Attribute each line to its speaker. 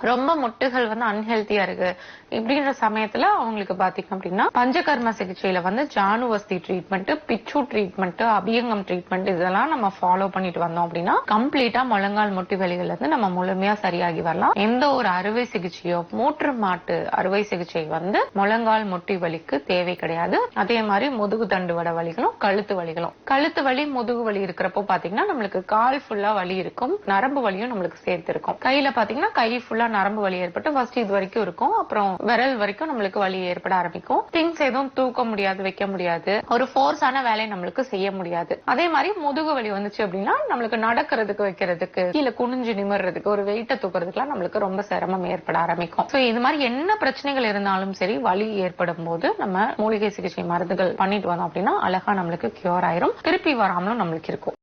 Speaker 1: ரொம்ப முட்டுகள் வந்து அன்ஹெல்த்தியா இருக்கு. இப்படின்ற சமயத்துல அவங்களுக்கு பாத்தீங்க அப்படின்னா பஞ்சகர்ம சிகிச்சையில வந்து januvasti treatment pichu treatment abhyangam treatment இதெல்லாம் நம்ம ஃபாலோ பண்ணிட்டு வந்தோம் அப்படின்னா கம்ப்ளீட்டா முழங்கால் முட்டி வலிகள் இருந்து நம்ம முழுமையா சரியாகி வரலாம். எந்த ஒரு அறுவை சிகிச்சையோ மூற்று மாட்டு அறுவை சிகிச்சை வந்து முழங்கால் முட்டி வலிக்கு தேவை கிடையாது. அதே மாதிரி முதுகு தண்டு வட வலிகளும் கழுத்து வலிகளும். கழுத்து வலி முதுகு வலி இருக்கிறப்போ பாத்தீங்கன்னா நம்மளுக்கு கால் ஃபுல்லா வலி இருக்கும். நரம்பு வலியும் நம்மளுக்கு சேர்த்து இருக்கும் கையில பாத்தீங்கன்னா கை ஃபுல்லா நரம்பு வலி ஏற்பட்டு ஃபர்ஸ்ட் இது வரைக்கும் இருக்கும். அப்புறம் விரல் வரைக்கும் நம்மளுக்கு வலி ஏற்பட ஆரம்பிக்கும். திங்ஸ் எதுவும் தூக்க முடியாது வைக்க முடியாது. ஒரு ஃபோர்ஸான வேலையை நம்மளுக்கு செய்ய முடியாது. அதே மாதிரி முதுகு வலி வந்துச்சு அப்படின்னா நம்மளுக்கு நடக்கிறதுக்கு வைக்கிறதுக்கு கீழே குனிஞ்சு நிமிடுறதுக்கு ஒரு வெயிட்ட தூக்குறதுக்குலாம் நம்மளுக்கு ரொம்ப சிரமம் ஏற்பட ஆரம்பிக்கும். சோ இது மாதிரி என்ன பிரச்சனைகள் இருந்தாலும் சரி வலி ஏற்படும் போது நம்ம மூலிகை சிகிச்சை மருந்துகள் பண்ணிட்டு வந்தோம் அப்படின்னா அழகா நம்மளுக்கு கியூர் ஆயிரும். திருப்பி வராமலும் நம்மளுக்கு இருக்கும்.